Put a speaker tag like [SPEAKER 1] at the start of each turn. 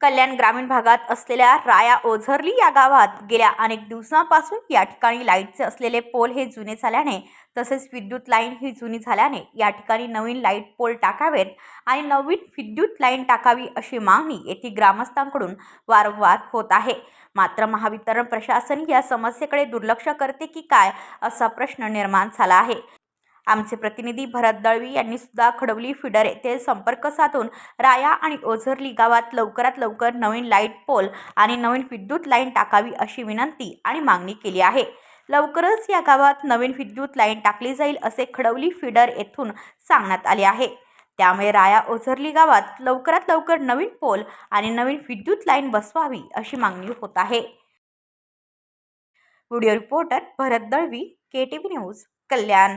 [SPEAKER 1] कल्याण ग्रामीण भागात असलेल्या राया ओझरली या गावात गेल्या अनेक दिवसांपासून या ठिकाणी लाईटचे असलेले पोल हे जुने झाल्याने तसेच विद्युत लाईन ही जुनी झाल्याने या ठिकाणी नवीन लाइट पोल टाकावेत आणि नवीन विद्युत लाईन टाकावी अशी मागणी येथील ग्रामस्थांकडून वारंवार होत आहे. मात्र महावितरण प्रशासन या समस्येकडे दुर्लक्ष करते की काय असा प्रश्न निर्माण झाला आहे. आमचे प्रतिनिधी भरत दळवी यांनी सुद्धा खडवली फिडर. येथे संपर्क साधून राया आणि ओझरली गावात लवकरात लवकर नवीन लाइट पोल आणि नवीन विद्युत लाईन टाकावी अशी विनंती आणि मागणी केली आहे. लवकरच या गावात नवीन विद्युत लाईन टाकली जाईल असे खडवली फिडर येथून सांगण्यात आले आहे. त्यामुळे राया ओझरली गावात लवकरात लवकर नवीन पोल आणि नवीन विद्युत लाईन बसवावी अशी मागणी होत आहे. Video reporter Bharat Dalvi K T V news Kalyan.